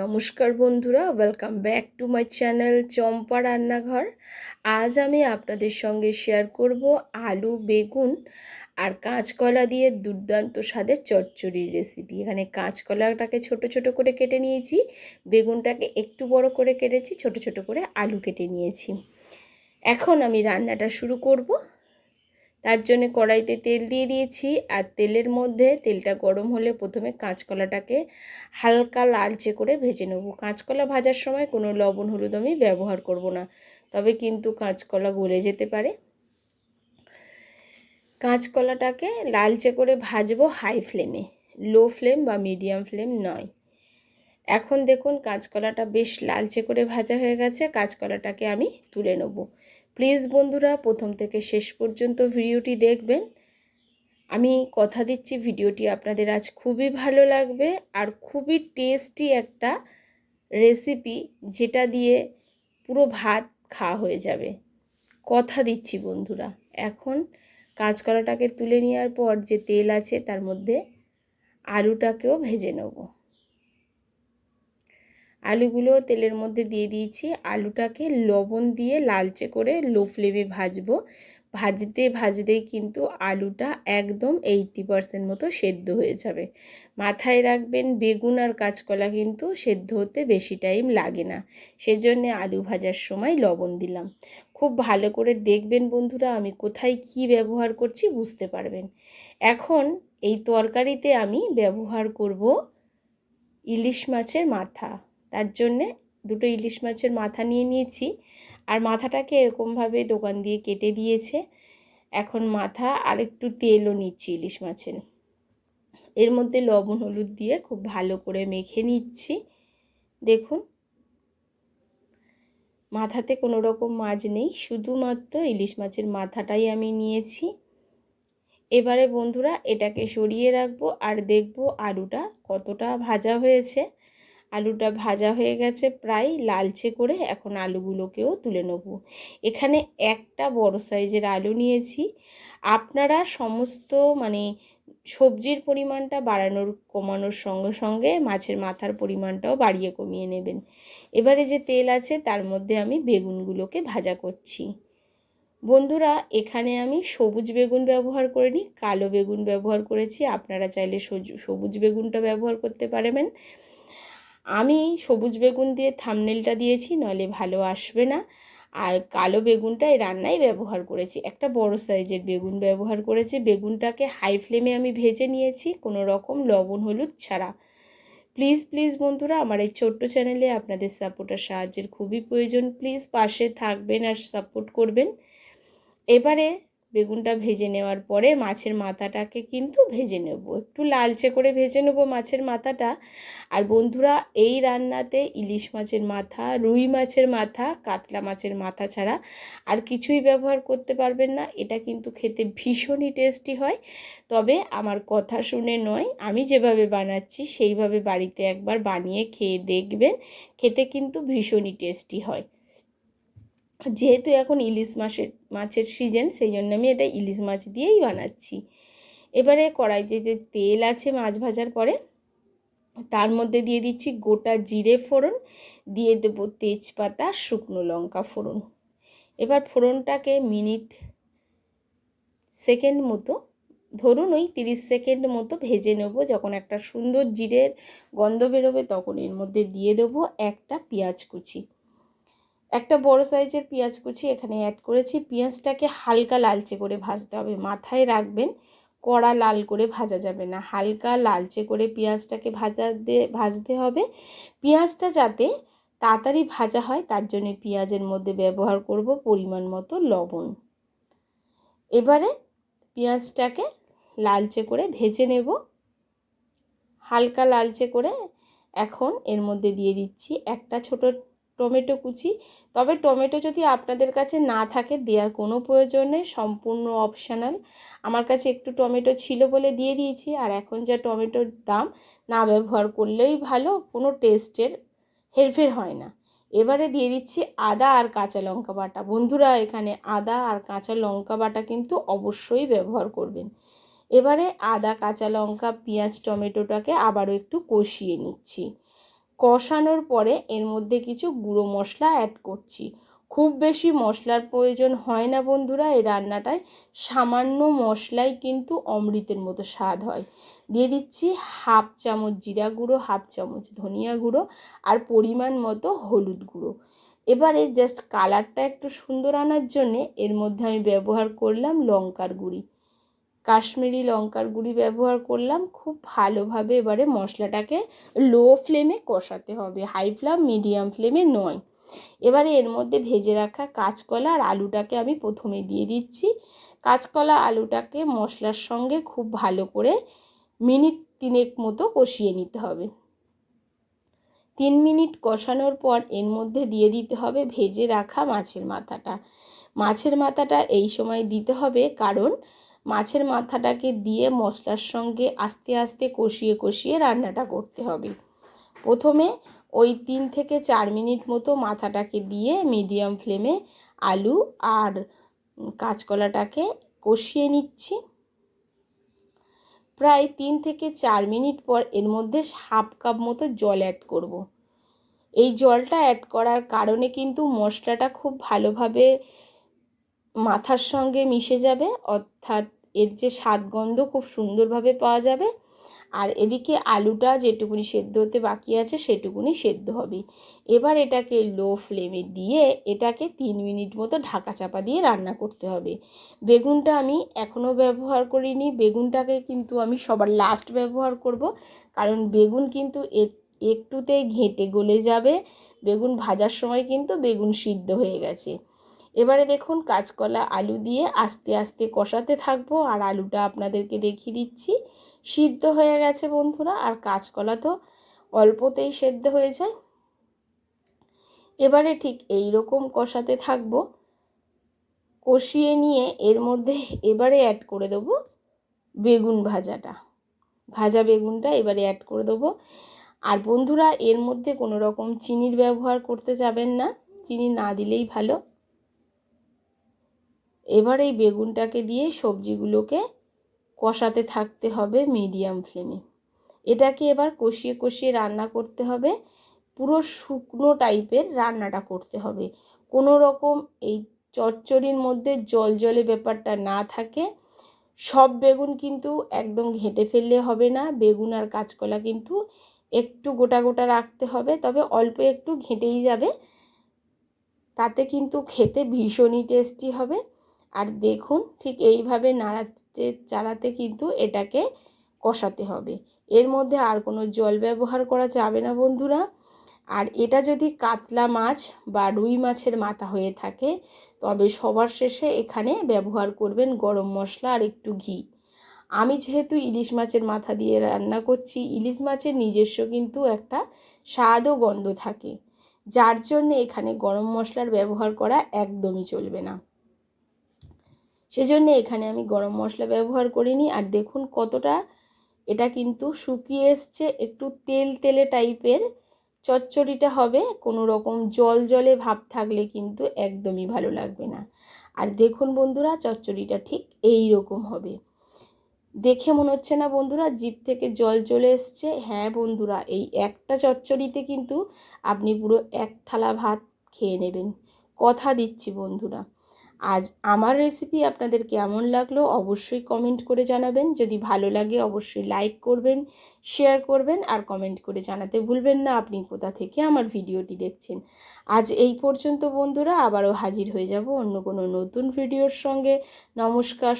নমস্কার বন্ধুরা welcome back to my channel Champa রান্নাঘর। আজ আমি আপনাদের সঙ্গে শেয়ার করব আলু, বেগুন আর কাঁচকলা দিয়ে দুর্দান্ত স্বাদের চচ্চড়ির রেসিপি এখানে কাঁচকলাটাকে ছোট ছোট করে কেটে নিয়েছি, বেগুনটাকে একটু বড় করে কেটেছি, ছোট ছোট করে আলু কেটে নিয়েছি। এখন আমি রান্নাটা শুরু করব। তার জন্য কড়াইতে তেল দিয়ে দিয়েছি আর তেলের মধ্যে তেলটা গরম হলে প্রথমে কাঁচকলাটাকে হালকা লালচে করে ভেজে নেব। কাঁচকলা ভাজার সময় কোনো লবণ, হলুদ আমি ব্যবহার করব না, তবে কিন্তু কাঁচকলা গলে যেতে পারে। কাঁচকলাটাকে লালচে করে ভাজবো হাই ফ্লেমে, লো ফ্লেম বা মিডিয়াম ফ্লেম নয়। এখন দেখুন কাঁচকলাটা বেশ লালচে করে ভাজা হয়ে গেছে, কাঁচকলাটাকে আমি তুলে নেব। প্লিজ বন্ধুরা, প্রথম থেকে শেষ পর্যন্ত ভিডিওটি দেখবেন। আমি কথা দিচ্ছি, ভিডিওটি আপনাদের আজ খুবই ভালো লাগবে আর খুবই টেস্টি একটা রেসিপি যেটা দিয়ে পুরো ভাত খাওয়া হয়ে যাবে। কথা দিচ্ছি বন্ধুরা, এখন কাঁচকলাটাকে তুলে নেওয়ার পর যে তেল আছে তার মধ্যে আলুটাকেও ভেজে নেব। আলুগুলো তেলের মধ্যে দিয়ে দিয়েছি। আলুটাকে লবণ দিয়ে লালচে করে লো ফ্লেমে ভাজবো। ভাজতে, ভাজতেই কিন্তু আলুটা একদম এইটটি পারসেন্ট মতো সেদ্ধ হয়ে যাবে। মাথায় রাখবেন, বেগুন আর কাঁচকলা কিন্তু সেদ্ধ হতে বেশি টাইম লাগে না। সেজন্যে আলু ভাজার সময় লবণ দিলাম। খুব ভালো করে দেখবেন বন্ধুরা, আমি কোথায় কি ব্যবহার করছি বুঝতে পারবেন। এখন এই তরকারিতে আমি ব্যবহার করব ইলিশ মাছের মাথা। তার জন্যে দুটো ইলিশ মাছের মাথা নিয়ে নিয়েছি। আর মাথাটাকে এরকমভাবে দোকান দিয়ে কেটে দিয়েছে। এখন মাথা আর একটু তেলও নিচ্ছি ইলিশ মাছের। এর মধ্যে লবণ, হলুদ দিয়ে খুব ভালো করে মেখে নিচ্ছি। দেখুন। মাথাতে কোনো রকম মাছ নেই, শুধুমাত্র ইলিশ মাছের মাথাটাই আমি নিয়েছি। এবারে বন্ধুরা এটাকে সরিয়ে রাখব আর দেখব আলুটা কতটা ভাজা হয়েছে। আলুটা ভাজা হয়ে গেছে প্রায় লালচে করে এখন আলুগুলোকেও তুলে নেব। এখানে একটা বড় সাইজের আলু নিয়েছি। আপনারা সমস্ত মানে সবজির পরিমাণটা বাড়ানোর, কমানোর সঙ্গে সঙ্গে মাছের মাথার পরিমাণটাও বাড়িয়ে কমিয়ে নেবেন। এবারে যে তেল আছে তার মধ্যে আমি বেগুনগুলোকে ভাজা করছি। বন্ধুরা, এখানে আমি সবুজ বেগুন ব্যবহার করিনি, কালো বেগুন ব্যবহার করেছি। আপনারা চাইলে সবুজ বেগুনটা ব্যবহার করতে পারবেন। আমি সবুজ বেগুন দিয়ে থামনেলটা দিয়েছি নলে ভালো আসবে না। আর কালো বেগুনটা এই রান্নায় ব্যবহার করেছি। একটা বড় সাইজের বেগুন ব্যবহার করেছি। বেগুনটাকে হাই ফ্লেমে আমি ভেজে নিয়েছি, কোনো রকম লবণ, হলুদ ছাড়া। প্লিজ প্লিজ বন্ধুরা, আমার এই ছোট্ট চ্যানেলে আপনাদের সাপোর্টার সাহায্যের খুবই প্রয়োজন। প্লিজ পাশে থাকবেন আর সাপোর্ট করবেন। এবারে বেগুনটা ভেজে নেওয়ার পরে মাছের মাথাটাকে কিন্তু ভেজে নেব। একটু লালচে করে ভেজে নেব মাছের মাথাটা। আর বন্ধুরা, এই রান্নাতে ইলিশ মাছের মাথা, রুই মাছের মাথা, কাতলা মাছের মাথা ছাড়া আর কিছুই ব্যবহার করতে পারবেন না। এটা কিন্তু খেতে ভীষণই টেস্টি হয়। তবে আমার কথা শুনে নয়, আমি যেভাবে বানাচ্ছি সেইভাবে বাড়িতে একবার বানিয়ে খেয়ে দেখবেন। খেতে কিন্তু ভীষণই টেস্টি হয়। যেহেতু এখন ইলিশ মাছের মাছের সিজন সেই জন্য আমি এটা ইলিশ মাছ দিয়েই বানাচ্ছি। এবারে কড়াইতে যে তেল আছে মাছ ভাজার পরে, তার মধ্যে দিয়ে দিচ্ছি গোটা জিরে ফোড়ন, দিয়ে দেবো তেজপাতা, শুকনো লঙ্কা ফোড়ন। এবার ফোড়নটাকে মিনিট সেকেন্ড মতো, ধরুন ওই তিরিশ সেকেন্ড মতো ভেজে নেব। যখন একটা সুন্দর জিরের গন্ধ বেরোবে, তখন এর মধ্যে দিয়ে দেবো একটা পেঁয়াজ কুচি। একটা বড় সাইজের পেঁয়াজ কুচি এখানে অ্যাড করেছি। পেঁয়াজটাকে হালকা লালচে করে ভাজতে হবে। মাথায় রাখবেন, কড়া লাল করে ভাজা যাবে না। হালকা লালচে করে পেঁয়াজটাকে ভাজা ভাজতে হবে। পেঁয়াজটা যাতে তাড়াতাড়ি ভাজা হয়, তার জন্য পেঁয়াজের মধ্যে ব্যবহার করব পরিমাণ মতো লবণ। এবারে পেঁয়াজটাকে লালচে করে ভেজে নেব। হালকা লালচে করে এখন এর মধ্যে দিয়ে দিচ্ছি একটা ছোট টমেটো কুচি। তবে টমেটো যদি আপনাদের কাছে না থাকে, দেওয়ার কোনো প্রয়োজন নেই, সম্পূর্ণ অপশানাল আমার কাছে একটু টমেটো ছিল বলে দিয়ে দিয়েছি, আর এখন যা টমেটোর দাম, না ব্যবহার করলেই ভালো, কোনো টেস্টের হেরফের হয় না। এবারে দিয়ে দিচ্ছি আদা আর কাঁচা লঙ্কা বাটা। বন্ধুরা, এখানে আদা আর কাঁচা লঙ্কা বাটা কিন্তু অবশ্যই ব্যবহার করবেন। এবারে আদা, কাঁচা লঙ্কা, পেঁয়াজ, টমেটোটাকে আবারও একটু কষিয়ে নিচ্ছি। কষানোর পরে এর মধ্যে কিছু গুঁড়ো মশলা অ্যাড করছি। খুব বেশি মশলার প্রয়োজন হয় না বন্ধুরা, এই রান্নাটায়। সামান্য মশলাই কিন্তু অমৃতের মতো স্বাদ হয়। দিয়ে দিচ্ছি হাফ চামচ জিরা গুঁড়ো, হাফ চামচ ধনিয়া গুঁড়ো আর পরিমাণ মতো হলুদ গুঁড়ো। এবারে জাস্ট কালারটা একটু সুন্দর আনার জন্যে এর মধ্যে আমি ব্যবহার করলাম লঙ্কার গুঁড়ি। কাশ্মীরি লঙ্কার গুঁড়ি ব্যবহার করলাম। খুব ভালোভাবে এবারে মশলাটাকে লো ফ্লেমে কষাতে হবে। হাই ফ্লেম মিডিয়াম ফ্লেমে নয়। এবারে এর মধ্যে ভেজে রাখা কাঁচকলা আর আলুটাকে আমি প্রথমে দিয়ে দিচ্ছি। কাঁচকলা, আলুটাকে মশলার সঙ্গে খুব ভালো করে মিনিট তিনেক মতো কষিয়ে নিতে হবে। তিন মিনিট কষানোর পর এর মধ্যে দিয়ে দিতে হবে ভেজে রাখা মাছের মাথাটা। মাছের মাথাটা এই সময় দিতে হবে কারণ মাছের মাথাটাকে দিয়ে মশলার সঙ্গে আস্তে আস্তে কষিয়ে কষিয়ে রান্নাটা করতে হবে প্রথমে ওই তিন থেকে চার মিনিট মতো মাথাটাকে দিয়ে মিডিয়াম ফ্লেমে আলু আর কাঁচকলাটাকে কষিয়ে নিচ্ছি প্রায় তিন থেকে চার মিনিট পর এর মধ্যে হাফ কাপ মতো জল অ্যাড করব। এই জলটা অ্যাড করার কারণে কিন্তু মশলাটা খুব ভালোভাবে মাথার সঙ্গে মিশে যাবে, অর্থাৎ এর যে স্বাদগন্ধ খুব সুন্দরভাবে পাওয়া যাবে। আর এদিকে আলুটা যেটুকুনি সেদ্ধ হতে বাকি আছে, সেটুকুনি সেদ্ধ হবে। এবার এটাকে লো ফ্লেমে দিয়ে এটাকে তিন মিনিট মতো ঢাকা চাপা দিয়ে রান্না করতে হবে। বেগুনটা আমি এখনও ব্যবহার করিনি। বেগুনটাকে কিন্তু আমি সবার লাস্ট ব্যবহার করব, কারণ বেগুন কিন্তু একটুতেই ঘেঁটে গলে যাবে। বেগুন ভাজার সময় কিন্তু বেগুন সিদ্ধ হয়ে গেছে। এবারে দেখুন কাঁচকলা, আলু দিয়ে আস্তে আস্তে কষাতে থাকব। আর আলুটা আপনাদেরকে দেখিয়ে দিচ্ছি। সিদ্ধ হয়ে গেছে বন্ধুরা। আর কাঁচকলা তো অল্পতেই সেদ্ধ হয়ে যায়। এবারে ঠিক এই রকম কষাতে থাকব। কষিয়ে নিয়ে এর মধ্যে এবারে অ্যাড করে দেবো বেগুন ভাজাটা। ভাজা বেগুনটা এবারে অ্যাড করে দেবো। আর বন্ধুরা, এর মধ্যে কোনো রকম চিনির ব্যবহার করতে যাবেন না। চিনি না দিলেই ভালো। এবার এই বেগুনটাকে দিয়ে সবজিগুলোকে কষাতে থাকতে হবে মিডিয়াম ফ্লেমে এটাকে এবার কষিয়ে কষিয়ে রান্না করতে হবে। পুরো শুকনো টাইপের রান্নাটা করতে হবে। কোনো রকম এই চচ্চড়ির মধ্যে জল জলে ব্যাপারটা না থাকে। সব বেগুন কিন্তু একদম ঘেঁটে ফেললে হবে না। বেগুন আর কাঁচকলা কিন্তু একটু গোটা গোটা রাখতে হবে, তবে অল্প একটু ঘেঁটেই যাবে। তাতে কিন্তু খেতে ভীষণই টেস্টি হবে। আর দেখুন ঠিক এইভাবে নাড়াতে, চাড়াতে কিন্তু এটাকে কষাতে হবে। এর মধ্যে আর কোনো জল ব্যবহার করা যাবে না বন্ধুরা। আর এটা যদি কাতলা মাছ বা রুই মাছের মাথা হয়ে থাকে, তবে সবার শেষে এখানে ব্যবহার করবেন গরম মশলা আর একটু ঘি। আমি যেহেতু ইলিশ মাছের মাথা দিয়ে রান্না করছি, ইলিশ মাছের নিজস্ব কিন্তু একটা স্বাদ ও গন্ধ থাকে। যার জন্য এখানে গরম মশলার ব্যবহার করা একদমই চলবে না। সেজন্য এখানে আমি গরম মশলা ব্যবহার করিনি। আর দেখুন কতটা এটা কিন্তু শুকিয়ে এসছে। একটু তেল তেলে টাইপের চচ্চড়িটা হবে। কোনো রকম জল জলে ভাব থাকলে কিন্তু একদমই ভালো লাগবে না। আর দেখুন বন্ধুরা, চচ্চড়িটা ঠিক এই রকম হবে। দেখে মনে হচ্ছে না বন্ধুরা, জিপ থেকে জল চলে এসছে। হ্যাঁ বন্ধুরা, এই একটা চচ্চড়িতে কিন্তু আপনি পুরো এক থালা ভাত খেয়ে নেবেন। কথা দিচ্ছি বন্ধুরা। আজ আমার রেসিপি আপনাদের কেমন লাগল অবশ্যই কমেন্ট করে জানাবেন। যদি ভালো লাগে অবশ্যই লাইক করবেন শেয়ার করবেন আর কমেন্ট করে জানাতে ভুলবেন না। আপনি কোথা থেকে আমার ভিডিওটি দেখছেন? আজ এই পর্যন্ত বন্ধুরা, আবারও হাজির হয়ে যাব অন্য কোনো নতুন ভিডিওর সঙ্গে। নমস্কার